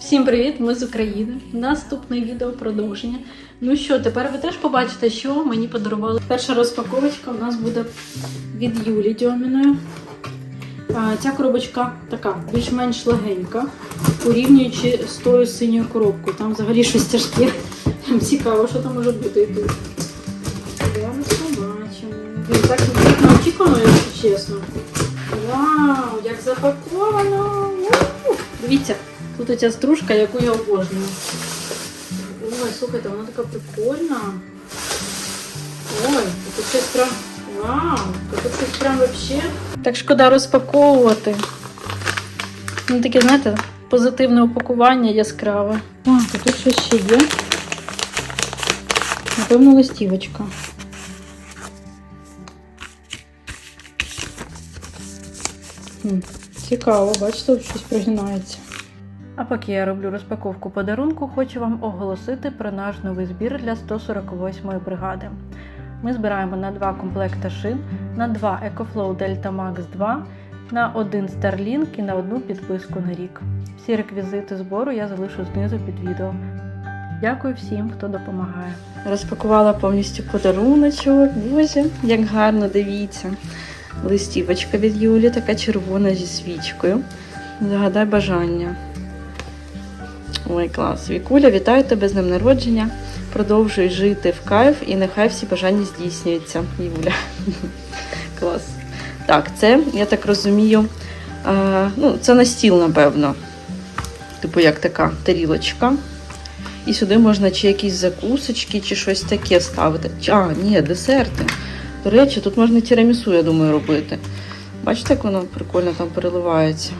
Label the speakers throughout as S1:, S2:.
S1: Всім привіт! Ми з України. Наступне відео продовження. Ну що, тепер ви теж побачите, що мені подарували. Перша розпаковочка у нас буде від Юлі Дьоміної. Ця коробочка така більш-менш легенька, порівнюючи з тою синьою коробкою. Там взагалі щось тяжке. Прям Цікаво, що там може бути і тут. Зараз побачимо. Так не очікувано, якщо чесно. Вау, як запаковано! Дивіться, тут оця стружка, яку я обожнюю. Ой, слухайте, вона така прикольна. Ой, тут щось прям. Вау! Тут щось прям вообще. Так шкода розпаковувати. Ну, таке, знаєте, позитивне упакування яскраве. То тут щось ще є. Напевно, листівочка. Цікаво, бачите, щось прогинається. А поки я роблю розпаковку подарунку, хочу вам оголосити про наш новий збір для 148-ї бригади. Ми збираємо на два комплекти шин, на два EcoFlow Delta Max 2, на один Starlink і на одну підписку на рік. Всі реквізити збору я залишу знизу під відео. Дякую всім, хто допомагає. Розпакувала повністю подаруночок. Боже, як гарно, дивіться. Листівочка від Юлі, така червона зі свічкою. Загадай бажання. Ой, клас. Вікуля, вітаю тебе з днем народження. Продовжуй жити в кайф і нехай всі бажання здійснюються. Юля. Клас. Так, це, я так розумію, ну, це на стіл, напевно. Типу, як така тарілочка. І сюди можна чи якісь закусочки, чи щось таке ставити. А, ні, десерти. До речі, тут можна тірамісу, я думаю, робити. Бачите, як воно прикольно там переливається.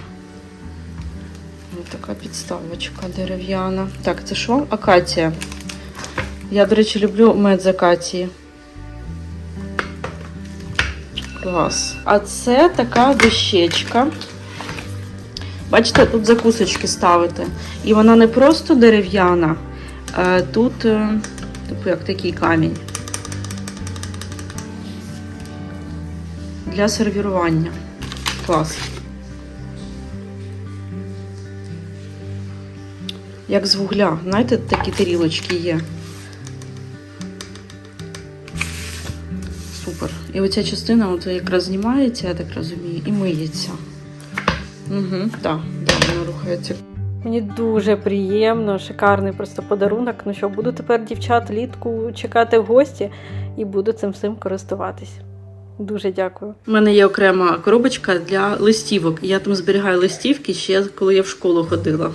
S1: Така підставочка дерев'яна. Так, це що? Акація. Я, до речі, люблю мед з акації. Клас. А це така дощечка. Бачите, тут закусочки ставити. І вона не просто дерев'яна, а тут, е, типу, як такий камінь. Для сервірування. Клас. Як з вугля. Знаєте, такі тарілочки є. Супер. І оця частина от якраз знімається, я так розумію, і миється. Угу, так, да, вона рухається. Мені дуже приємно, шикарний просто подарунок. Ну що, буду тепер дівчат літку чекати в гості і буду цим всім користуватись. Дуже дякую. У мене є окрема коробочка для листівок. Я там зберігаю листівки ще коли я в школу ходила.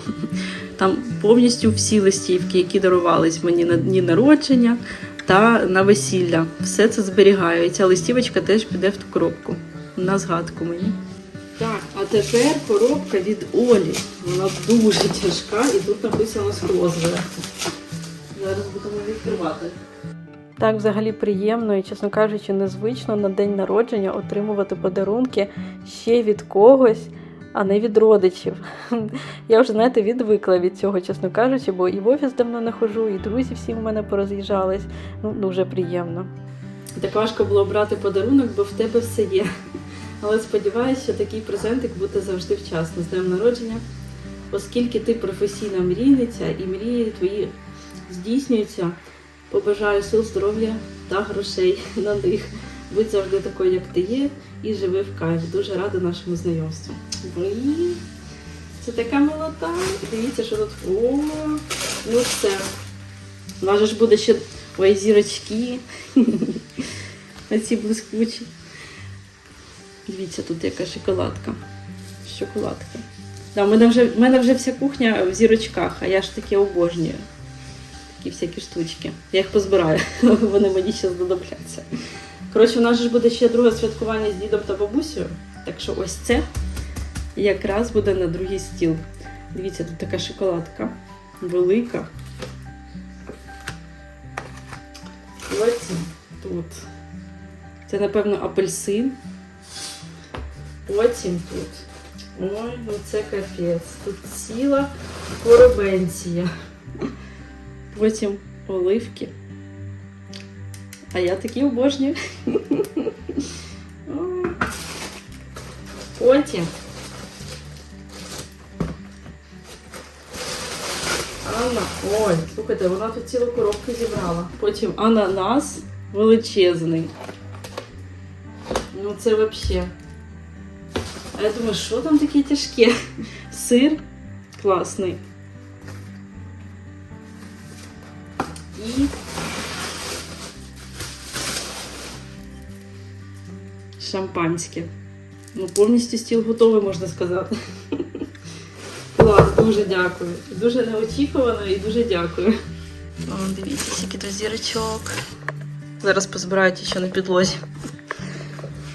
S1: Там повністю всі листівки, які дарувались мені на дні народження та на весілля. Все це зберігаю. І листівочка теж піде в ту коробку. На згадку мені. Так, а тепер коробка від Олі. Вона дуже тяжка і тут написано скло. Зараз будемо відкривати. Так, взагалі приємно і, чесно кажучи, незвично на день народження отримувати подарунки ще від когось, а не від родичів. Я вже, знаєте, відвикла від цього, чесно кажучи, бо і в офіс давно не ходжу, і друзі всі в мене пороз'їжджались. Ну, дуже приємно. Так важко було брати подарунок, бо в тебе все є. Але сподіваюся, що такий презентик буде завжди вчасно з днем народження, оскільки ти професійна мрійниця і мрії твої здійснюються. Побажаю сил, здоров'я та грошей на них. Будь завжди такою, як ти є, і живи в кайф. Дуже рада нашому знайомству. Блін, це така молота. Дивіться, що тут. О, ну все. Вас ж буде ще ой, зірочки. Оці блискучі. Дивіться, тут яка шоколадка. Шоколадка. Да, в мене вже, в мене вже вся кухня в зірочках, а я ж таке обожнюю. Такі всякі штучки. Я їх позбираю, вони мені ще знадобляться. Коротше, у нас ж буде ще друге святкування з дідом та бабусею. Так що ось це якраз буде на другий стіл. Дивіться, тут така шоколадка. Велика. І оці тут. Це, напевно, апельсин. Потім тут. Ой, ну це капець. Тут ціла коробенція. Потім оливки. А я такі обожнюю. Потім. Анна, ой, слухайте, вона тут цілу коробку зібрала. Потім ананас величезний. Ну це взагалі. А я думаю, що там таке тяжке? Сир класний. І шампанське. Ну, повністю стіл готовий, можна сказати. Дуже дякую. Дуже неочікувано і дуже дякую. О, дивіться, скільки тут зірочок. Зараз позбирають ще на підлозі.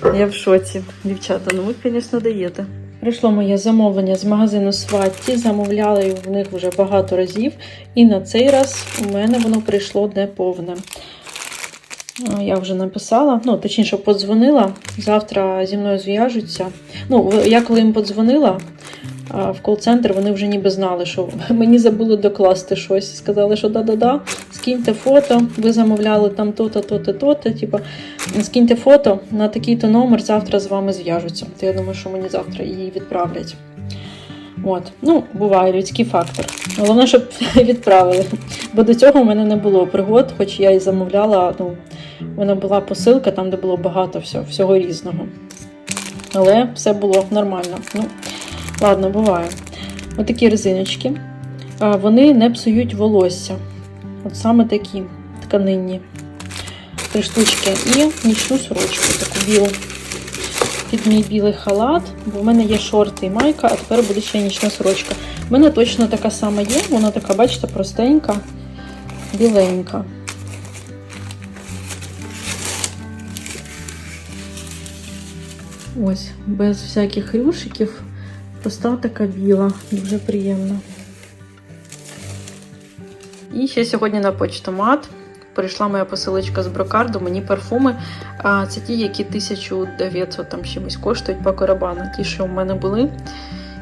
S1: Я в шоці. Дівчата, ну ви, звісно, даєте. Прийшло моє замовлення з магазину Сватті. Замовляла його в них вже багато разів. І на цей раз у мене воно прийшло неповне. Я вже написала, ну, точніше, подзвонила. Завтра зі мною зв'яжуться. Ну, я коли їм подзвонила в кол-центр, вони вже ніби знали, що мені забули докласти щось. Сказали, що да-да-да, скиньте фото, ви замовляли там то-то, то-то, то-то. Типу, скиньте фото на такий-то номер, завтра з вами зв'яжуться. То я думаю, що мені завтра її відправлять. От, ну, буває людський фактор. Головне, щоб відправили. Бо до цього в мене не було пригод, хоч я і замовляла. Ну, вона була посилка, там, де було багато всього, всього різного. Але все було нормально. Ну, ладно, буває. Отакі резиночки. Вони не псують волосся. От саме такі тканинні. Три штучки. І нічну сорочку, таку білу. Під мій білий халат, бо в мене є шорти і майка, а тепер буде ще нічна сорочка. У мене точно така сама є, вона така, бачите, простенька, біленька. Ось, без всяких рюшиків. Проста така біла, дуже приємна. І ще сьогодні на почтомат прийшла моя посилочка з брокарду, мені парфуми. А це ті, які 1900 там чимось коштують по карабану. Ті, що в мене були,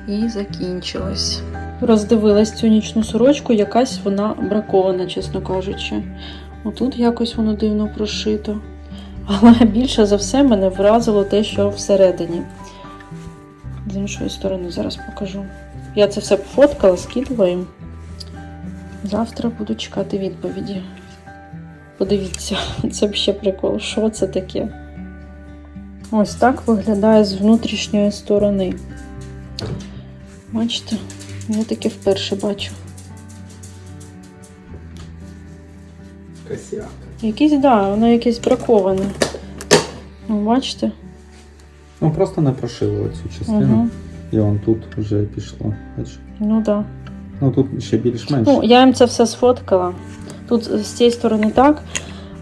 S1: і закінчились. Роздивилась цю нічну сорочку, якась вона бракована, чесно кажучи. Отут якось воно дивно прошито. Але більше за все мене вразило те, що всередині. З іншої сторони, зараз покажу. Я це все пофоткала, скидала їм. Завтра буду чекати відповіді. Подивіться, це ще прикол. Що це таке? Ось так виглядає з внутрішньої сторони. Бачите, я таке вперше бачу.
S2: Косяк.
S1: Якесь, так, да, воно якесь браковане. Ну, бачите?
S2: Ну просто не прошили оцю частину.
S1: Угу.
S2: І он тут вже пішло. Бачиш?
S1: Ну так. Да.
S2: Ну тут ще більш-менш.
S1: Ну, я їм це все сфоткала. Тут з цієї сторони так,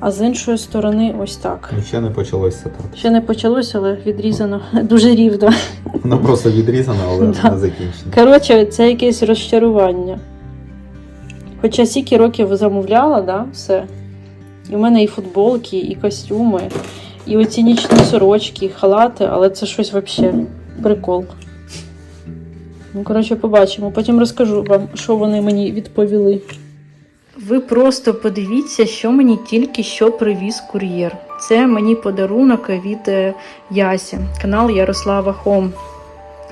S1: а з іншої сторони ось так.
S2: І Ще не почалося так.
S1: Ще не почалося, але відрізано дуже рівно.
S2: Воно просто відрізано, але
S1: Да.
S2: не закінчено.
S1: Коротше, це якесь розчарування. Хоча стільки років замовляла, да, все. І в мене і футболки, і костюми, і оці нічні сорочки, і халати, але це щось взагалі прикол. Ну, коротше, побачимо. Потім розкажу вам, що вони мені відповіли. Ви просто подивіться, що мені тільки що привіз кур'єр. Це мені подарунок від е, Ясі, канал Ярослава Хом.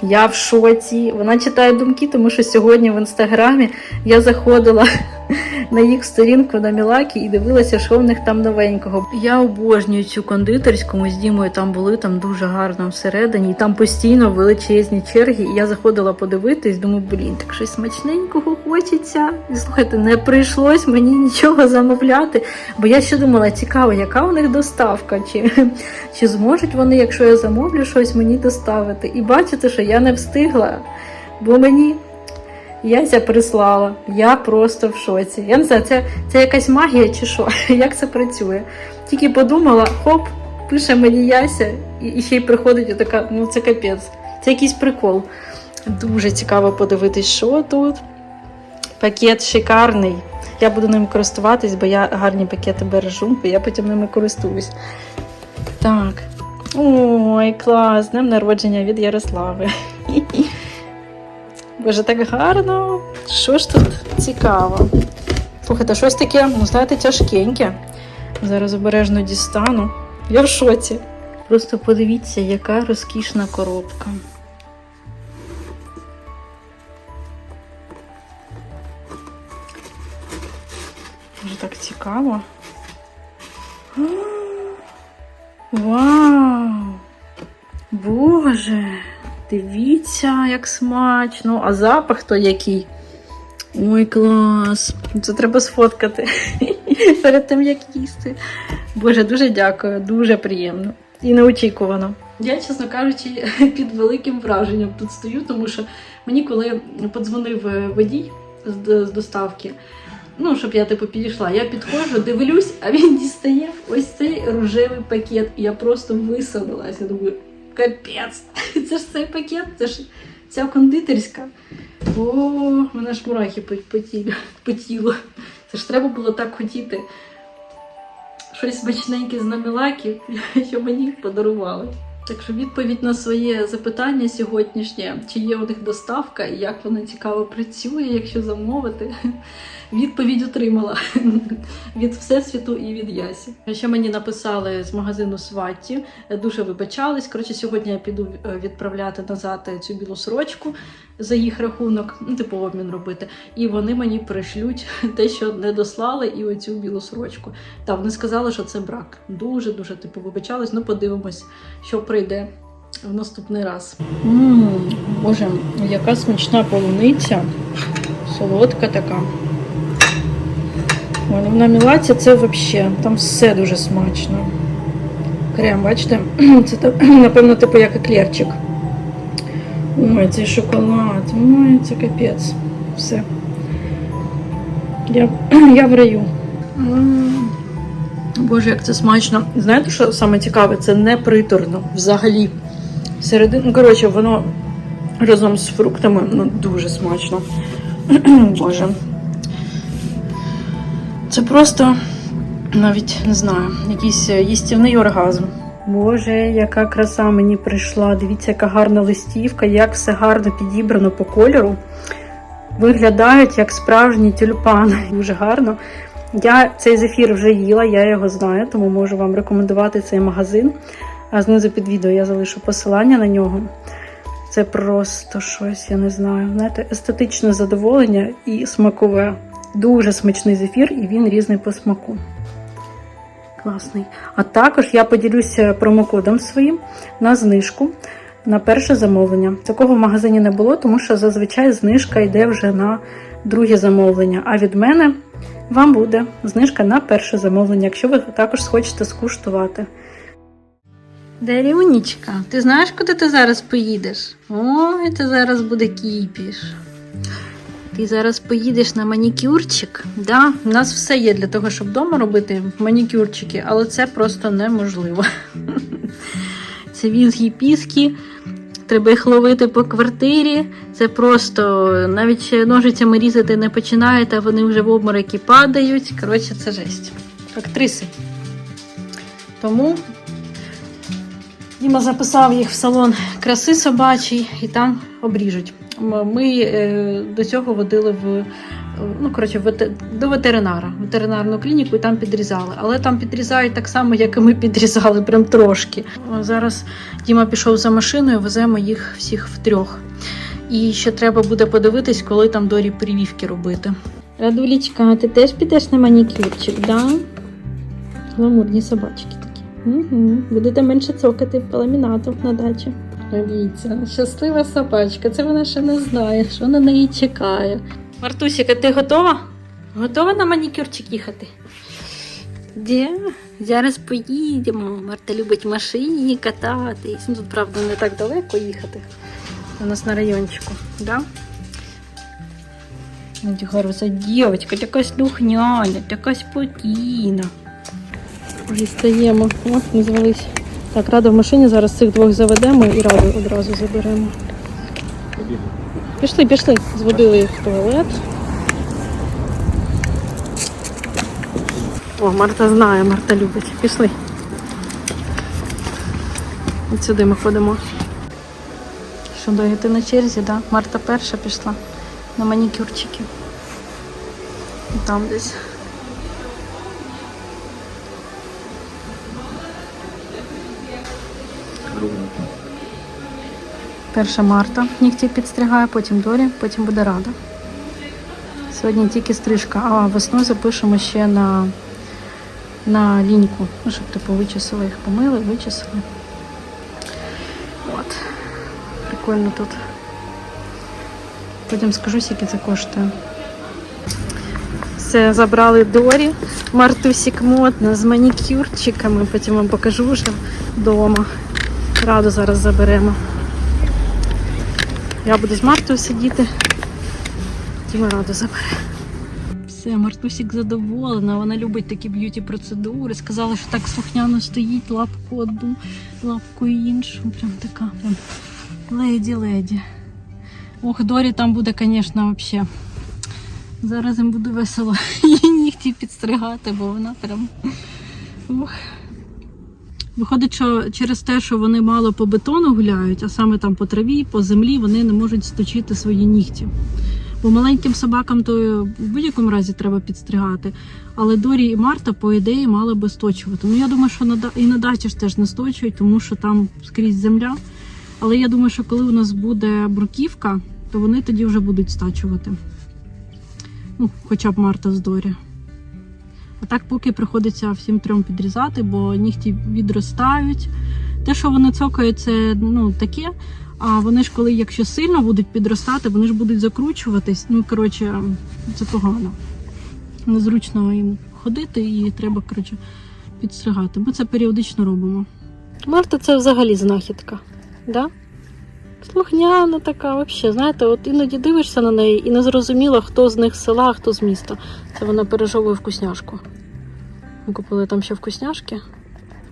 S1: Я в шоці. Вона читає думки, тому що сьогодні в інстаграмі я заходила на їх сторінку на Мілакі і дивилася, що в них там новенького. Я обожнюю цю кондитерську. Ми з Дімою там були, там дуже гарно всередині. І там постійно величезні черги. І я заходила подивитись, думаю, блін, так щось смачненького хочеться. І слухайте, не прийшлось мені нічого замовляти. Бо я ще думала, цікаво, яка у них доставка, чи, чи зможуть вони, якщо я замовлю щось, мені доставити. І бачите, що я не встигла, бо мені Яся прислала. Я просто в шоці. Я не знаю, це, це якась магія чи що? Як це працює? Тільки подумала, хоп, пише мені Яся, і, ще й приходить така, ну це капець. Це якийсь прикол. Дуже цікаво подивитись, що тут. Пакет шикарний. Я буду ним користуватись, бо я гарні пакети бережу, бо я потім ними користуюсь. Так. Ой, клас! Днем народження від Ярослави. Боже, так гарно. Що ж тут цікаво? Слухайте, щось таке, ну знаєте, тяжкеньке. Зараз обережно дістану. Я в шоці. Просто подивіться, яка розкішна коробка. Дуже так цікаво. А, Вау! Боже! Дивіться, як смачно! А запах то який? Ой, клас! Це треба сфоткати перед тим, як їсти. Боже, дуже дякую, дуже приємно і неочікувано. Я, чесно кажучи, під великим враженням тут стою, тому що мені, коли подзвонив е, водій з, доставки, ну, щоб я типу підійшла, я підходжу, дивлюсь, а він дістає ось цей рожевий пакет. І я просто висадилася. Думаю, капець, це ж цей пакет, це ж ця кондитерська. О, мене ж мурахи по, тілу. Це ж треба було так хотіти. Щось смачненьке з намілаків, що мені подарували. Так що відповідь на своє запитання сьогоднішнє, чи є у них доставка і як вона цікаво працює, якщо замовити. Відповідь отримала від Всесвіту і від Ясі. Ще мені написали з магазину Сваті, дуже вибачались. Коротше, сьогодні я піду е, відправляти назад цю білу сорочку за їх рахунок, ну, типу обмін робити. І вони мені пришлють те, що не дослали, і оцю білу сорочку. Та вони сказали, що це брак. Дуже дуже типу вибачались. Ну, подивимось, що прийде в наступний раз. Мм, Боже, яка смачна полуниця, солодка така. Ой, ну на мілаці це взагалі, там все дуже смачно. Крем, бачите? Це напевно, типу як еклерчик. Ой, цей шоколад. Ой, це капець. Все. Я, я в раю. Боже, як це смачно. Знаєте, що саме цікаве? Це не приторно взагалі. Середину, ну, коротше, воно разом з фруктами ну, дуже смачно. Боже. Це просто навіть не знаю, якийсь е, їстівний оргазм. Боже, яка краса мені прийшла. Дивіться, яка гарна листівка, як все гарно підібрано по кольору. Виглядають як справжні тюльпани. Дуже гарно. Я цей зефір вже їла, я його знаю, тому можу вам рекомендувати цей магазин. А знизу під відео я залишу посилання на нього. Це просто щось, я не знаю. Знаєте, естетичне задоволення і смакове. Дуже смачний зефір, і він різний по смаку. Класний. А також я поділюся промокодом своїм на знижку на перше замовлення. Такого в магазині не було, тому що зазвичай знижка йде вже на друге замовлення. А від мене вам буде знижка на перше замовлення, якщо ви також хочете скуштувати. Дарюнічка, ти знаєш, куди ти зараз поїдеш? Ой, це зараз буде кіпіш. Ти зараз поїдеш на манікюрчик. Да? У нас все є для того, щоб вдома робити манікюрчики, але це просто неможливо. Це візгі піски, треба їх ловити по квартирі. Це просто навіть ножицями різати не починаєте, а вони вже в обмороки падають. Коротше, це жесть. Актриси. Тому Діма записав їх в салон краси собачий і там обріжуть. Ми е, до цього водили в ну, коротше, до ветеринара, ветеринарну клініку і там підрізали. Але там підрізають так само, як і ми підрізали, прям трошки. Зараз Діма пішов за машиною, веземо їх всіх втрьох. І ще треба буде подивитись, коли там Дорі привівки робити. Радулічка, ти теж підеш на манікюрчик, да? Гламурні собачки такі. Угу. Будете менше цокати по ламінату на дачі. Дивіться, щаслива собачка. Це вона ще не знає, що на неї чекає. Мартусіка, ти готова? Готова на манікюрчик їхати? Де? Зараз поїдемо. Марта любить машині кататись. Ну, тут, правда, не так далеко їхати. У нас на райончику, да? Хороша дівчинка, така слухняна, така спокійна. Дістаємо. О, не звались. Так, рада в машині, зараз цих двох заведемо і раду одразу заберемо. Пішли, пішли. Зводили їх в туалет. О, Марта знає, Марта любить. Пішли. От сюди ми ходимо. Що, ти на черзі, да? Марта перша пішла на манікюрчики. Там десь. Перша Марта нігті підстригає, потім Дорі, потім буде рада. Сьогодні тільки стрижка, а весною запишемо ще на, на ліньку, ну, щоб типу вичесали їх, помили, вичесали. Прикольно тут. Потім скажу, скільки це коштує. Все, забрали Дорі, Мартусік модна з манікюрчиками, потім вам покажу вже вдома. Раду зараз заберемо. Я буду з Мартою сидіти. Тіма раду забере. Все, Мартусік задоволена. Вона любить такі б'юті процедури. Сказала, що так слухняно стоїть, лапку одну, лапку іншу. Прям така, прям леді-леді. Ох, Дорі там буде, звісно, взагалі. Зараз їм буде весело її нігті підстригати, бо вона прям. Ох. Виходить, що через те, що вони мало по бетону гуляють, а саме там по траві, по землі, вони не можуть сточити свої нігті. Бо маленьким собакам то в будь-якому разі треба підстригати. Але Дорі і Марта, по ідеї, мали би сточувати. Ну я думаю, що і на дачі ж теж не сточують, тому що там скрізь земля. Але я думаю, що коли у нас буде бруківка, то вони тоді вже будуть стачувати. Ну, хоча б Марта з Дорі. А так поки приходиться всім трьом підрізати, бо нігті відростають. Те, що вони цокають, це ну, таке. А вони ж, коли якщо сильно будуть підростати, вони ж будуть закручуватись. Ну, коротше, це погано. Незручно їм ходити і треба, коротше, підстригати. Ми це періодично робимо. Марта це взагалі знахідка. Да? Слухняна така, взагалі, знаєте, от іноді дивишся на неї і не зрозуміло, хто з них з села, а хто з міста. Це вона пережовує вкусняшку. Ми купили там ще вкусняшки,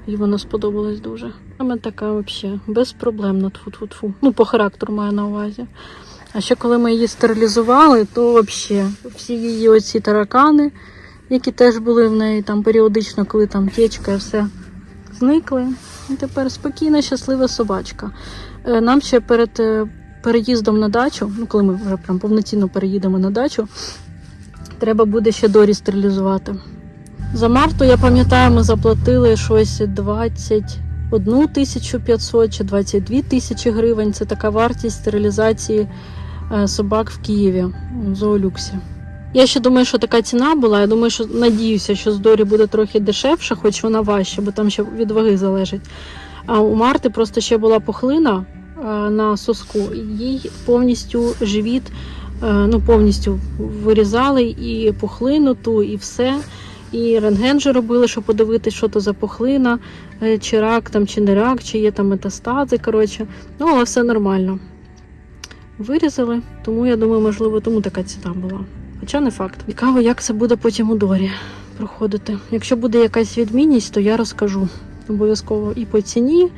S1: і вона сподобалась дуже. Саме така взагалі, безпроблемна тфу-тфу-тфу. Ну, по характеру маю на увазі. А ще коли ми її стерилізували, то взагалі всі її оці таракани, які теж були в неї там періодично, коли там течка і все зникли. І тепер спокійна, щаслива собачка. Е, Нам ще перед е, переїздом на дачу, ну коли ми вже прям повноцінно переїдемо на дачу, треба буде ще Дорі стерилізувати. За Марту, я пам'ятаю, ми заплатили щось 21 тисячу 500 чи 22 тисячі гривень. Це така вартість стерилізації е, собак в Києві в зоолюксі. Я ще думаю, що така ціна була. Я думаю, що надіюся, що з Дорі буде трохи дешевше, хоч вона важча, бо там ще від ваги залежить. А у Марти просто ще була пухлина е, на соску, їй повністю живіт, е, ну повністю вирізали і пухлину ту, і все. І рентген же робили, щоб подивитися, що то за пухлина, е, чи рак там, чи не рак, чи є там метастази. Коротше, ну але все нормально. Вирізали, тому я думаю, можливо, тому така ціна була. Хоча не факт. Цікаво, як це буде потім у Дорі проходити. Якщо буде якась відмінність, то я розкажу. Обов'язково і по ціні,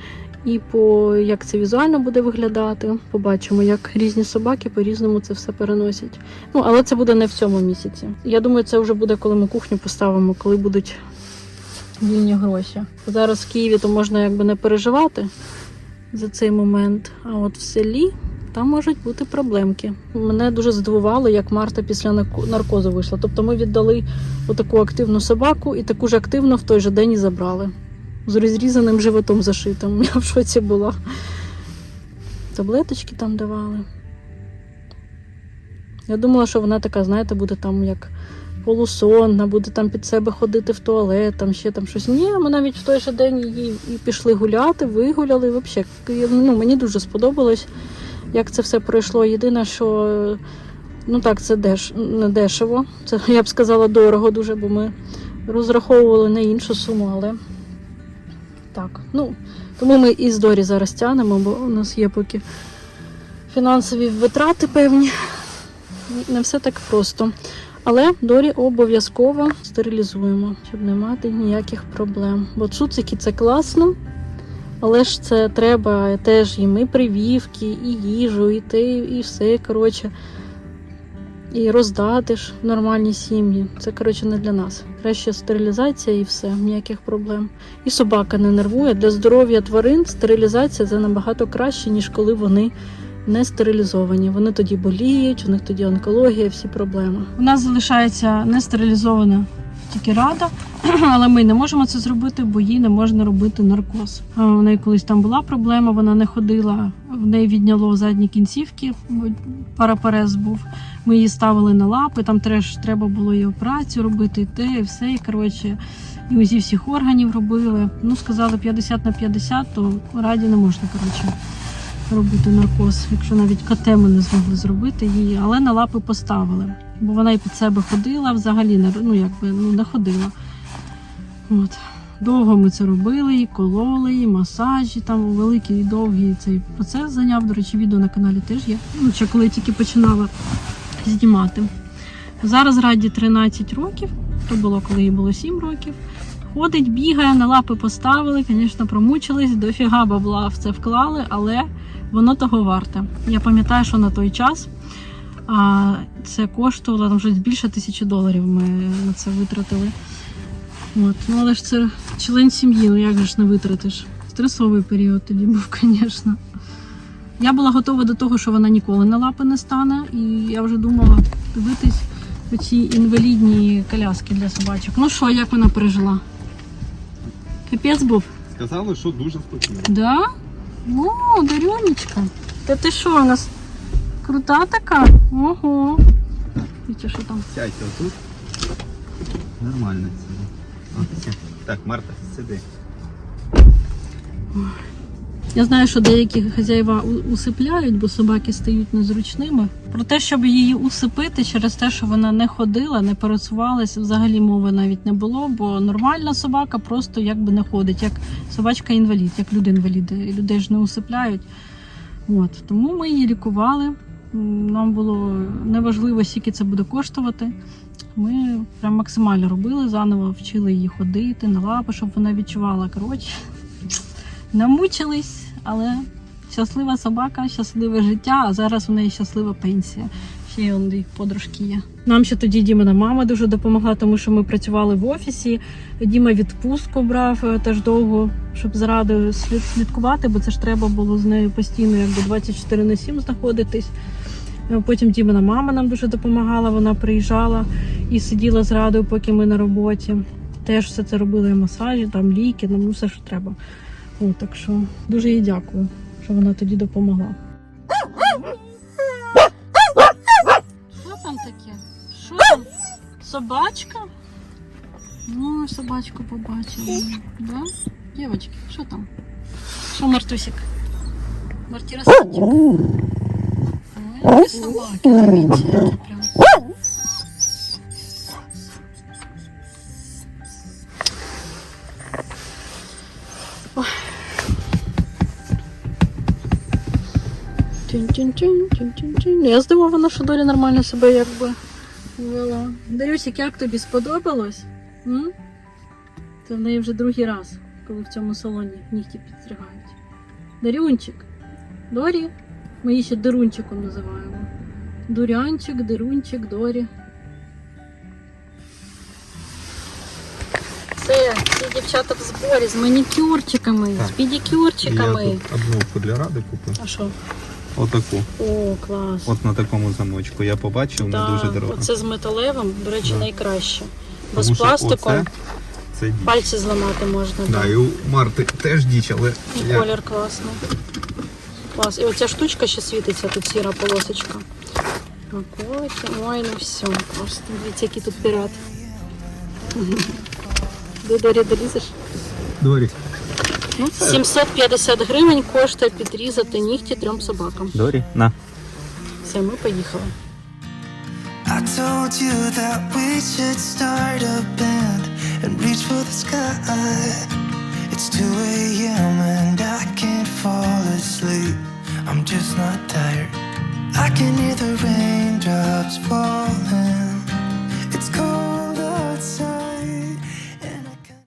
S1: і по як це візуально буде виглядати. Побачимо, як різні собаки по-різному це все переносять. Ну, але це буде не в цьому місяці. Я думаю, це вже буде, коли ми кухню поставимо, коли будуть вільні гроші. Зараз в Києві то можна якби не переживати за цей момент. А от в селі там можуть бути проблемки. Мене дуже здивувало, як Марта після наркозу вийшла. Тобто ми віддали отаку активну собаку і таку ж активно в той же день і забрали. З розрізаним животом зашитим. Я в шоці була. Таблеточки там давали. Я думала, що вона така, знаєте, буде там як полусонна, буде там під себе ходити в туалет, там ще там щось. Ні, ми навіть в той же день її і пішли гуляти, вигуляли. Взагалі, ну, мені дуже сподобалось, як це все пройшло. Єдине, що ну так, це деш... не дешево. Це я б сказала дорого дуже, бо ми розраховували на іншу суму, але так. Ну, тому ми і з Дорі зараз тянемо, бо у нас є поки фінансові витрати певні. Не все так просто. Але Дорі обов'язково стерилізуємо, щоб не мати ніяких проблем. Бо цуцики це класно, але ж це треба теж їм і привівки, і їжу, і те, і все. Коротше. і роздати ж нормальні сім'ї. Це коротше не для нас. Краще стерилізація і все, ніяких проблем. І собака не нервує. Для здоров'я тварин стерилізація це набагато краще, ніж коли вони не стерилізовані. Вони тоді боліють, у них тоді онкологія, всі проблеми. У нас залишається нестерилізована тільки рада, але ми не можемо це зробити, бо їй не можна робити наркоз. У неї колись там була проблема, вона не ходила, в неї відняло задні кінцівки, бо параперез був. Ми її ставили на лапи, там теж треба було і операцію робити, і те, і все. І коротше, і УЗІ всіх органів робили. Ну, сказали 50 на 50, то раді не можна, коротше, робити наркоз, якщо навіть КТ ми не змогли зробити її, але на лапи поставили. Бо вона і під себе ходила, взагалі не, ну, якби, ну, не ходила. От. Довго ми це робили, і кололи, і масажі, там великий і довгий цей процес зайняв. До речі, відео на каналі теж є. Ну, ще коли тільки починала знімати. Зараз раді 13 років, то було, коли їй було 7 років. Ходить, бігає, на лапи поставили, звісно, промучились, дофіга бабла в це вклали, але воно того варте. Я пам'ятаю, що на той час а, це коштувало там щось більше тисячі доларів. Ми на це витратили. От. Ну, але ж це член сім'ї, ну як же ж не витратиш? Стресовий період тоді був, звісно. Я була готова до того, що вона ніколи на лапи не стане, і я вже думала дивитись оці інвалідні коляски для собачок. Ну що, як вона пережила? Капець був?
S2: Сказали, що дуже спокійно.
S1: Да? О, Дарюнечка. Та ти що, у нас крута така? Ого. Вітя, що там?
S2: Сядьте отут. Нормально сиди. Так, Марта, сиди.
S1: Я знаю, що деякі хазяїва усипляють, бо собаки стають незручними. Про те, щоб її усипити через те, що вона не ходила, не пересувалася, взагалі мови навіть не було, бо нормальна собака просто якби не ходить, як собачка інвалід, як люди інваліди. Людей ж не усипляють. От тому ми її лікували. Нам було неважливо, скільки це буде коштувати. Ми прям максимально робили, заново вчили її ходити на лапи, щоб вона відчувала. Коротше, намучились, але щаслива собака, щасливе життя, а зараз у неї щаслива пенсія. Ще й їх подружки є. Нам ще тоді Дімина мама дуже допомогла, тому що ми працювали в офісі. Діма відпустку брав е, теж довго, щоб з радою слід- слідкувати, бо це ж треба було з нею постійно, якби 24 на 7 знаходитись. Е, Потім Дімина мама нам дуже допомагала, вона приїжджала і сиділа з радою, поки ми на роботі. Теж все це робили масажі, там ліки, ну все, що треба. О, так що дуже їй дякую, що вона тоді допомогла. Собачка? Ну, собачку побачила. Да? Дівочки, що там? Що, Мартусик? Мартіра сидить. Ой, собаки, прям. Тюнь-тюнь-тюнь, Я здивована, що доля нормально себе якби вела. Дарюсик, як тобі сподобалось? М? Це в неї вже другий раз, коли в цьому салоні нігті підстригають. Дарюнчик. Дорі. Ми її ще Дерунчиком називаємо. Дурянчик, Дерунчик, Дорі. Це ці дівчата в зборі з манікюрчиками, з
S2: Так.
S1: педикюрчиками.
S2: Я тут обновку для ради купив.
S1: А що?
S2: Отаку.
S1: О, клас.
S2: От на такому замочку. Я побачив, не
S1: Да,
S2: дуже дорого.
S1: Оце з металевим, до речі,
S2: Да.
S1: найкраще. Бо з пластиком
S2: оце- Це діч.
S1: пальці зламати можна.
S2: Да, і у Марти теж діч, але
S1: І
S2: я...
S1: колір класний. Клас. І оця штучка ще світиться, тут сіра полосочка. Наколики. Ой, ну все. Просто дивіться, який тут пірат. До Дарі долізеш?
S2: Дорі.
S1: Ну, 750 гривень коштує підрізати нігті трьом собакам.
S2: Дорі, на.
S1: Все, ми поїхали.
S3: I told you that we should start a band and reach for the sky. It's 2 a.m. and I can't fall asleep. I'm just not tired. I can hear the raindrops falling. It's cold